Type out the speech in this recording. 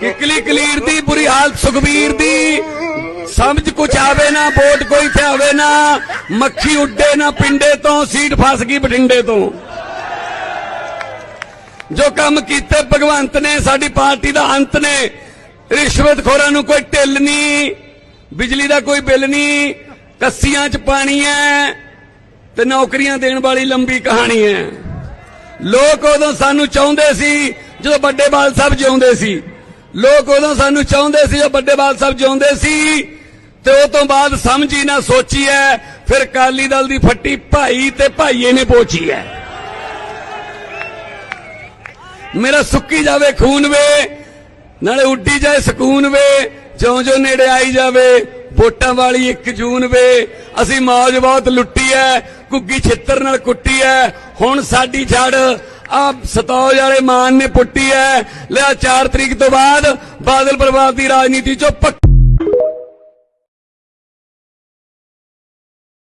ਕਿਕਲੀ ਕਲੀਰ ਦੀ, ਬੁਰੀ ਹਾਲਤ ਸੁਖਬੀਰ ਦੀ। ਸਮਝ ਕੁਛ ਆਵੇ ਨਾ ਵੋਟ ਕੋਈ ਤੇ ਆਵੇ ਨਾ। ਮੱਖੀ ਉੱਡੇ ਨਾ, ਪਿੰਡੇ ਤੋਂ, ਸੀਟ ਫਸ ਗਈ ਬਠਿੰਡੇ ਤੋਂ। ਜੋ ਕੰਮ ਕੀਤੇ ਭਗਵੰਤ ਨੇ, ਸਾਡੀ ਪਾਰਟੀ ਦਾ ਅੰਤ ਨੇ। ਰਿਸ਼ਵਤਖੋਰਾਂ ਨੂੰ ਕੋਈ ਢਿੱਲ ਨਹੀਂ, ਬਿਜਲੀ ਦਾ ਕੋਈ ਬਿੱਲ ਨਹੀਂ, ਕੱਸੀਆਂ 'ਚ ਪਾਣੀ ਹੈ ਤੇ ਨੌਕਰੀਆਂ ਦੇਣ ਵਾਲੀ ਲੰਬੀ ਕਹਾਣੀ ਹੈ ਲੋਕ ਉਦੋਂ ਸਾਨੂੰ ਚਾਹੁੰਦੇ ਸੀ ਜਦੋਂ ਵੱਡੇ ਬਾਲ ਸਾਹਿਬ ਜਿਉਂਦੇ ਸੀ, ਲੋਕ ਉਦੋਂ ਸਾਨੂੰ ਚਾਹੁੰਦੇ ਸੀ ਜਦੋਂ ਵੱਡੇ ਸਾਹਿਬ ਜਿਉਂਦੇ ਸੀ, ਤੇ ਉਹ ਤੋਂ ਬਾਅਦ ਸਮਝੀ ਨਾ ਸੋਚੀ ਹੈ ਫਿਰ ਕਾਲੀ ਦਲ ਦੀ ਫੱਟੀ ਭਾਈ ਤੇ ਭਾਈਏ ਨੇ ਪੋਚੀ ਹੈ ਮੇਰਾ ਸੁੱਕੀ ਜਾਵੇ ਖੂਨ ਵੇ, ਨਾਲੇ ਉੱਡੀ ਜਾਏ ਸਕੂਨ ਵੇ ਜਿਉਂ ਜਿਉਂ ਨੇੜੇ ਆਈ ਜਾਵੇ, ਵੋਟਾਂ ਵਾਲੀ 1 ਜੂਨ ਵੇ, ਅਸੀਂ ਮੌਜ ਬਹੁਤ ਲੁੱਟੀ ਐ, ਘੁੱਗੀ ਛਿੱਤਰ ਨਾਲ ਕੁੱਟੀ ਐ, ਹੁਣ ਸਾਡੀ ਛੜ ਆ ਸਤੌਜ ਵਾਲੇ ਮਾਨ ਨੇ ਪੁੱਟੀ ਹੈ। ਲਿਆ 4 ਤਰੀਕ ਤੋਂ ਬਾਅਦ ਬਾਦਲ ਪਰਿਵਾਰ ਦੀ ਰਾਜਨੀਤੀ ਚੋਂ ਪੱਕ